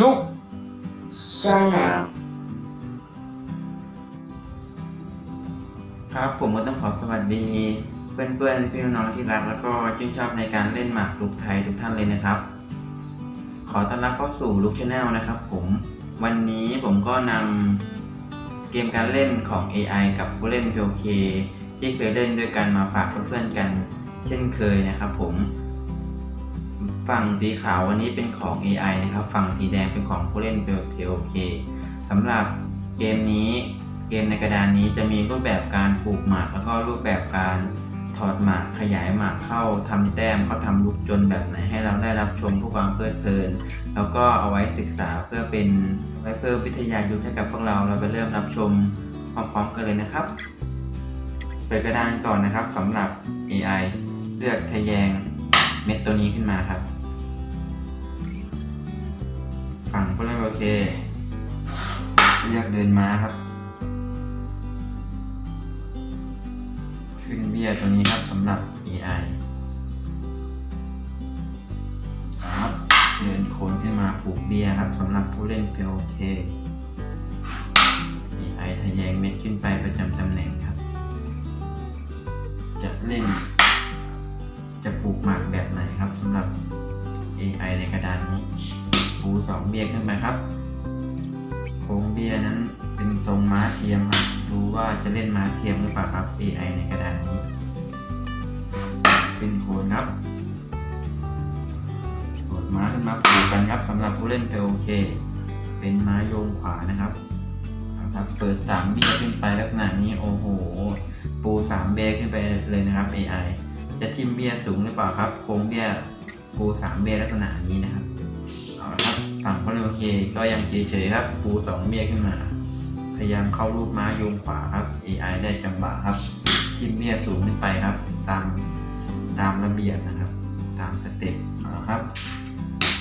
ลุก Channel ครับผมก็ต้องขอสวัสดีเพื่อนๆพี่น้องที่รักแล้วก็ชื่นชอบในการเล่นหมากรุกไทยทุกท่านเลยนะครับ ขอต้อนรับเข้าสู่ลุกชาแนลนะครับผมวันนี้ผมก็นำเกมการเล่นของ AI กับผู้เล่น POK ที่เคยเล่นด้วยกันมาฝากเพื่อนๆกัน เช่นเคยนะครับผม ฝั่งสีขาววันนี้เป็นของ AI นะครับ ฝั่งสีแดงเป็นของผู้เล่น POK สำหรับเกมนี้เกมในกระดานนี้จะมีรูปแบบการปลูกหมาก แล้วก็รูปแบบการถอดหมากขยายหมากเข้าทำแต้มเข้าทำลูกจนแบบไหนให้เราได้รับชมเพื่อความเพลิดเพลิน แล้วก็เอาไว้ศึกษาเพื่อเป็นไว้เพิ่มวิทยายุทธให้กับพวกเราเราไปเริ่มรับชมพร้อมๆกันเลยนะครับเปิดกระดานก่อนนะครับสำหรับ AI เลือกทะแยงเม็ดตัวนี้ขึ้นมาครับ ฝั่งผู้เล่นโอเค เลือกเดินม้าครับ ขึ้นเบี้ยตัวนี้ครับสำหรับ AI ครับเดินโคนขึ้นมาผูกเบี้ยครับสำหรับผู้เล่น POK AI ทะแยงเม็ดขึ้นไปประจำ ปูสองเบี้ยขึ้นไปครับโค้งเบี้ยนั้นเป็นทรงม้าเทียมครับดูว่าจะเล่นม้าเทียมหรือเปล่าครับ AI ในกระดานนี้ เป็นโคนครับโดดม้าขึ้นมาปูกันครับสำหรับผู้เล่น POK เคเป็นม้าโยงขวานะครับครับเปิดสามเบี้ยขึ้นไปลักษณะนี้โอ้โห ปูสามเบี้ยขึ้นไปเลยนะครับ AI จะทิมเบี้ยสูงหรือเปล่าครับ โค้งเบี้ยปูสามเบี้ยลักษณะนี้นะครับ ฝั่งคนโอเคก็ยังเฉยๆครับปูสองเบี้ยขึ้นมา พยายามเข้ารูปม้าโยงขวาครับ AI ได้จังหวะครับทิมเบี้ยสูงขึ้นไปครับ ตามตามระเบียบนะครับ ตามสเต็ปเอาละครับ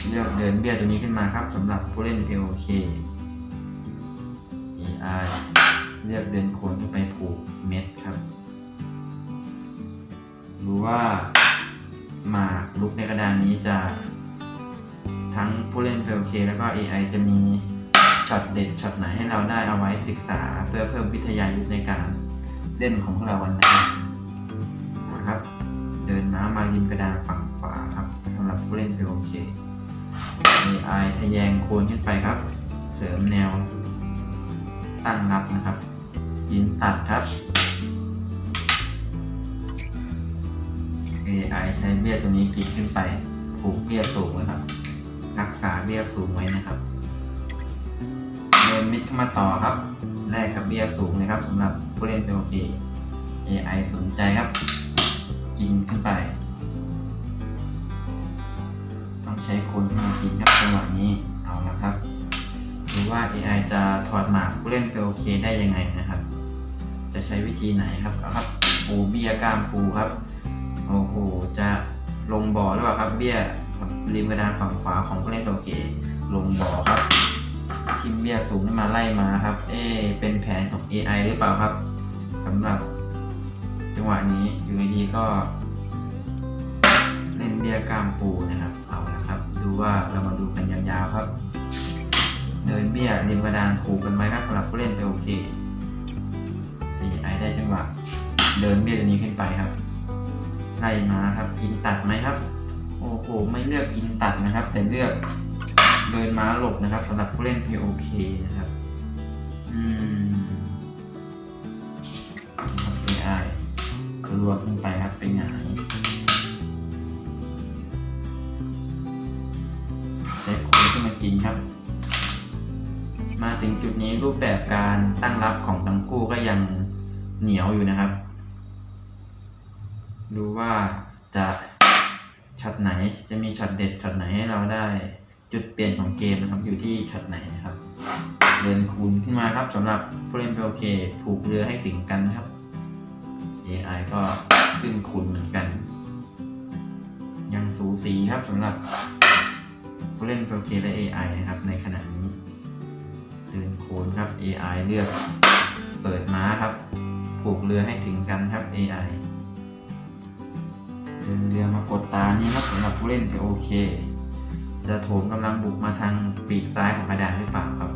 เลือกเดินเบียตัวนี้ขึ้นมาครับสำหรับผู้เล่น POK AI เลือกเดินโคนขึ้นไปผูกเม็ดครับ ดูว่าหมากลุกในกระดานนี้จะ ทั้งผู้เล่น PLK แล้วก็ AI จะมีช็อตเด็ดช็อตไหนให้เราได้เอาไว้ศึกษา เพื่อเพิ่มวิทยายุทธในการเล่นของพวกเราวันนี้นะครับ เดินม้ามาริมกระดานฝั่งขวาครับสำหรับผู้เล่น PLK AI ทะแยงโคนขึ้นไปครับ เสริมแนวตั้งรับนะครับยินตัดครับ AI ใช้เบี้ยตัวนี้กิดขึ้นไปผูกเบี้ยสูงไว้ครับ รักษาเบี้ยสูงไว้นะครับเดินมิดเข้ามาต่อครับแลกกับเบี้ยสูงเลยครับสำหรับผู้เล่น POK AI สนใจครับ กินขึ้นไป ต้องใช้คนมากินครับจังหวะนี้เอาละครับดูว่า AI จะถอดหมากผู้เล่น POK ได้ยังไงนะครับ จะใช้วิธีไหนครับเอาครับปูเบียกล้ามปูครับโอ้โหจะ ลงบ่อหรือเปล่าครับ เบี้ยริมกระดานฝั่งขวาของผู้เล่นโอเคลงบ่อครับทิมเบี้ยสูงขึ้นมาไล่มาครับ เอเป็นแผนของ AI หรือเปล่าครับสำหรับ จังหวะนี้อยู่ดีก็ เล่นเบี้ยกล้ามปูนะครับ เอาละครับ ดูว่าเรามาดูกันยาวๆครับเดินเบี้ยริมกระดานผูกกันไว้ครับสำหรับผู้เล่นโอเค AI ได้จังหวะ เดินเบี้ยตัวนี้ขึ้นไปครับ ไล่มาครับกินตัดไหมครับ โอ้โหไม่เลือกกินตัดนะครับ แต่เลือกเดินม้าหลบนะครับสำหรับผู้เล่น POK นะครับอืมครับ AI รวมขึ้นไปครับเป็นหงายใช้คนขึ้นมากินครับ มาถึงจุดนี้รูปแบบการตั้งรับของทั้งคู่ก็ยังเหนียวอยู่นะครับ ดูว่าจะช็อตไหนจะมีช็อตเด็ดช็อตไหนให้เราได้จุดเปลี่ยนของเกมนะครับอยู่ที่ช็อตไหนนะครับ เดินคูณขึ้นมาครับสำหรับผู้เล่น POK ผูกเรือให้ถึงกันครับ AI ก็ขึ้นคูณเหมือนกัน ยังสูสีครับสำหรับผู้เล่น POK และ AI นะครับในขณะนี้เดินโคนครับ AI เลือกเปิดม้าครับ ผูกเรือให้ถึงกันครับ AI ดินเรือมากดตานี้ครับสำหรับผู้เล่นโอเค จะโถมกำลังบุกมาทางปีกซ้ายของกระดานหรือเปล่าครับ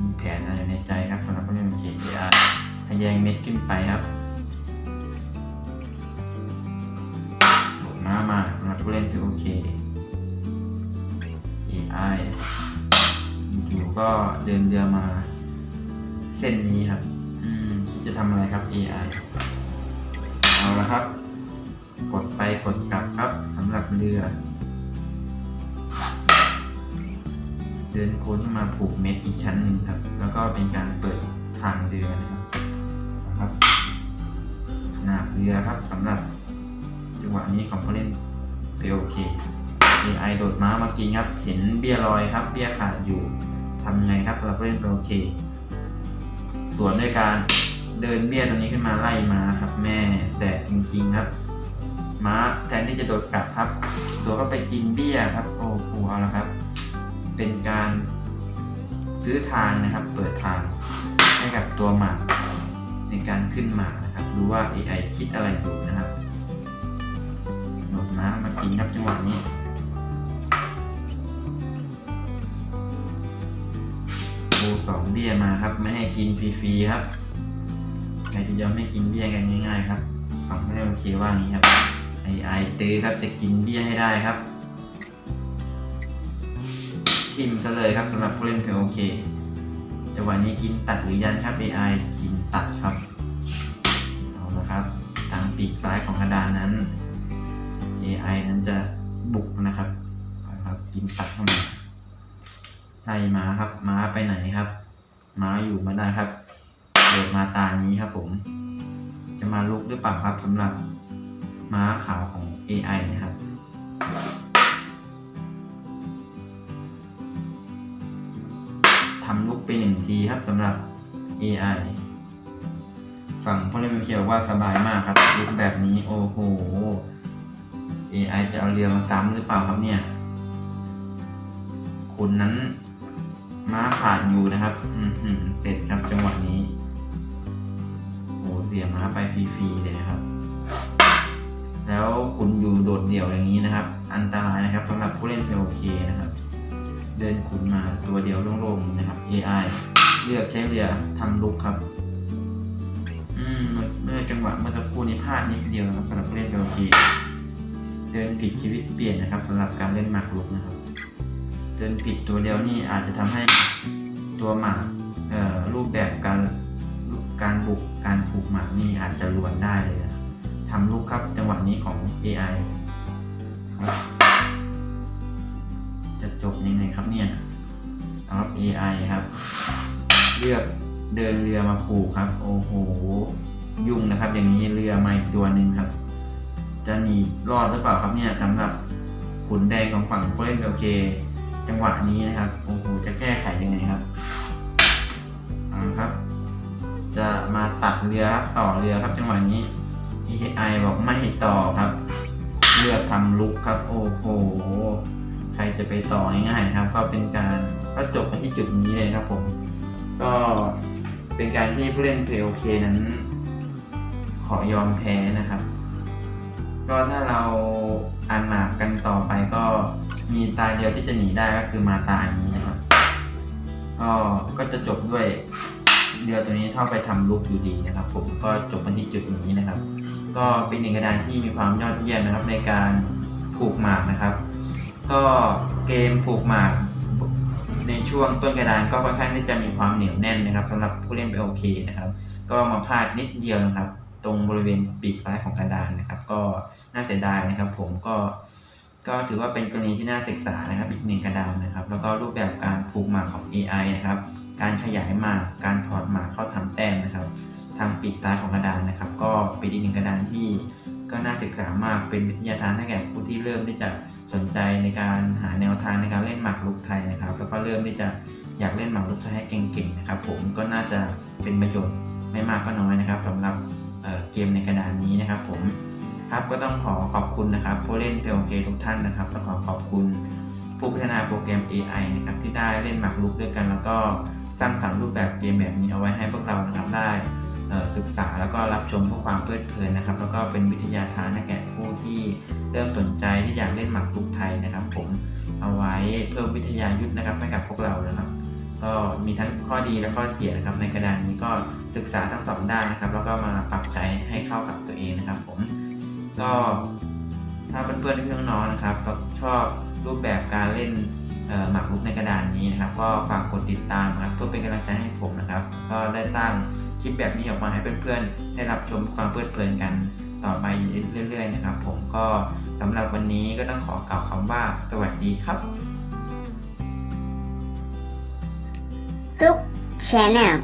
มีแผนอะไรในใจครับสำหรับผู้เล่นเกม AI ทะแยงเม็ดขึ้นไปครับโถมมามาสำหรับผู้เล่นที่โอเค AI อยู่ก็เดินเรือมา เส้นนี้ครับ อืมคิดจะทำอะไรครับ AI เอาละครับ กดไปกดกลับครับสำหรับเรือ เดินโค้งขึ้นมาผูกเม็ดอีกชั้นหนึ่งครับ แล้วก็เป็นการเปิดทางเรือนะครับนะครับหนาเรือครับสำหรับจังหวะนี้ของผู้เล่นเพโอเค AI โดดม้ามากินครับ เห็นเบี้ยลอยครับ เบี้ยขาดอยู่ทำไงครับสำหรับผู้เล่นเพโอเคสวนด้วยการเดินเบี้ยตรงนี้ขึ้นมาไล่มาครับ แม่แสบจริงๆครับ ม้าแทนที่จะโดดกลับครับ ตัวก็ไปกินเบี้ยครับ โอ้โหเอาละครับ เป็นการซื้อทางนะครับ เปิดทางให้กับตัวหมาในการขึ้นหมานะครับดูว่า AI คิดอะไรอยู่นะครับโดดม้ามากินครับจังหวะนี้โูสองเบี้ยมาครับ ไม่ให้กินฟรีๆครับใครจะยอมให้กินเบี้ยกันง่ายๆครับฟังไม่ได้โอเคว่างี้ครับ ไอไอตื้อครับจะกินเบี้ยให้ได้ครับทิมซะเลยครับสำหรับผู้เล่นเพลโอเคจังหวะนี้กินตัดหรือยันครับ AI กินตัดครับ เอาละครับ ทางปีกซ้ายของกระดานนั้น AI นั้นจะบุกนะครับเอาละครับ กินตัดเข้ามาไล่ม้าครับ ม้าไปไหนครับ ม้าอยู่มาได้ครับ เดินมาตานี้ครับผม จะมาลุกหรือเปล่าครับสำหรับ ม้าขาวของ AI นะครับ ทำลุกไปหนึ่งทีครับสำหรับ AI ฝั่งพ่อเล่นเขียวว่าสบายมากครับลุกแบบนี้โอ้โห AI จะเอาเรือมาซ้ำหรือเปล่าครับเนี่ยคุณนั้นม้าขาดอยู่นะครับ อืมหืมเสร็จครับจังหวะนี้โอ้เสียม้าไปฟรีๆเลยนะครับ แล้วคุณอยู่โดดเดี่ยวอย่างนี้นะครับ อันตรายนะครับสำหรับผู้เล่นเพลโอเคนะครับ เดินขุนมาตัวเดียวโล่งๆนะครับ AI เลือกใช้เรือทำลุกครับ อืมเมื่อจังหวะเมื่อสักครู่นี้พลาดนิดเดียวนะครับสำหรับผู้เล่นเพลโอเคเดินผิดชีวิตเปลี่ยนนะครับสำหรับการเล่นหมากรุกนะครับ เดินผิดตัวเดียวนี่อาจจะทำให้ตัวหมากรูปแบบการการบุกการผูกหมากนี่อาจจะลวนได้เลย ทำลูกครับจังหวะนี้ของ AI ครับจะจบยังไงครับเนี่ยครับ AI ครับ เลือกเดินเรือมาผูกครับ โอ้โห ยุ่งนะครับ อย่างนี้เรือมาอีกตัวหนึ่งครับ จะหนีรอดหรือเปล่าครับเนี่ยสำหรับขุนแดงของฝั่งผู้เล่นโอเค จังหวะนี้นะครับ โอ้โห จะแก้ไขยังไงครับเอาครับ จะมาตัดเรือครับต่อเรือครับจังหวะนี้ AI บอกไม่ต่อครับ เลือกทำลุกครับ โอ้โห ใครจะไปต่อง่ายๆครับ ก็เป็นการก็จบไปที่จุดนี้เลยครับผม ก็เป็นการที่ผู้เล่นเพลโอเคนั้น ขอยอมแพ้นะครับ ก็ถ้าเราอ่านหมากกันต่อไปก็มีตาเดียวที่จะหนีได้ก็คือมาตานี้นะครับ ก็ก็จะจบด้วยเรือตัวนี้เข้าไปทำลุกอยู่ดีนะครับ ผมก็จบมาที่จุดนี้นะครับ ก็เป็นหนึ่งกระดานที่มีความยอดเยี่ยมนะครับในการผูกหมากนะครับ ก็เกมผูกหมาก ในช่วงต้นกระดานก็ค่อนข้างที่จะมีความเหนียวแน่นนะครับสำหรับผู้เล่นไปโอเคนะครับ ก็มาพลาดนิดเดียวนะครับ ตรงบริเวณปีกซ้ายของกระดานนะครับ ก็น่าเสียดายนะครับ ผมก็ก็ถือว่าเป็นกรณีที่น่าศึกษานะครับ อีกหนึ่งกระดานนะครับ แล้วก็รูปแบบการผูกหมากของ AI นะครับ การขยายหมาก การถอดหมากเข้าทำแต้มนะครับ ทางปีกซ้ายของกระดานนะครับ ก็เป็นอีกหนึ่งกระดานที่ก็น่าศึกษามากเป็นวิทยาทานให้แก่ผู้ที่เริ่มที่จะสนใจในการหาแนวทางในการเล่นหมากรุกไทยนะครับ แล้วก็เริ่มที่จะอยากเล่นหมากรุกไทยให้เก่งๆนะครับ ผมก็น่าจะเป็นประโยชน์ไม่มากก็น้อยนะครับสำหรับเเกมในกระดานนี้นะครับ ผมครับก็ต้องขอขอบคุณนะครับผู้เล่นเพลเกทุกท่านนะครับและขอขอบคุณผู้พัฒนาโปรแกรม AI นะครับที่ได้เล่นหมากรุกด้วยกัน แล้วก็สร้างสรรค์รูปแบบเกมแบบนี้เอาไว้ให้พวกเรานะครับได้ ศึกษาแล้วก็รับชมเพื่อความเพลิดเพลินนะครับ แล้วก็เป็นวิทยาทานแก่ผู้ที่เริ่มสนใจที่อยากเล่นหมากรุกไทยนะครับ ผมเอาไว้เพิ่มวิทยายุทธนะครับให้กับพวกเรานะครับ ก็มีทั้งข้อดีและข้อเสียนะครับ ในกระดานนี้ก็ศึกษาทั้งสองด้านนะครับ แล้วก็มาปรับใช้ให้เข้ากับตัวเองนะครับ ผมก็ถ้าเพื่อนๆพี่น้องๆนะครับชอบรูปแบบการเล่นหมากรุกในกระดานนี้นะครับ ก็ฝากกดติดตามนะครับเพื่อเป็นกำลังใจให้ผมนะครับ ก็ได้สร้าง ลิปแบบนี้ออกมาให้เพื่อนๆ ได้รับชมความเพลิดเพลินกันต่อไปเรื่อยๆนะครับผมก็สำหรับวันนี้ก็ต้องขอกล่าวคำว่าสวัสดีครับ Group Channel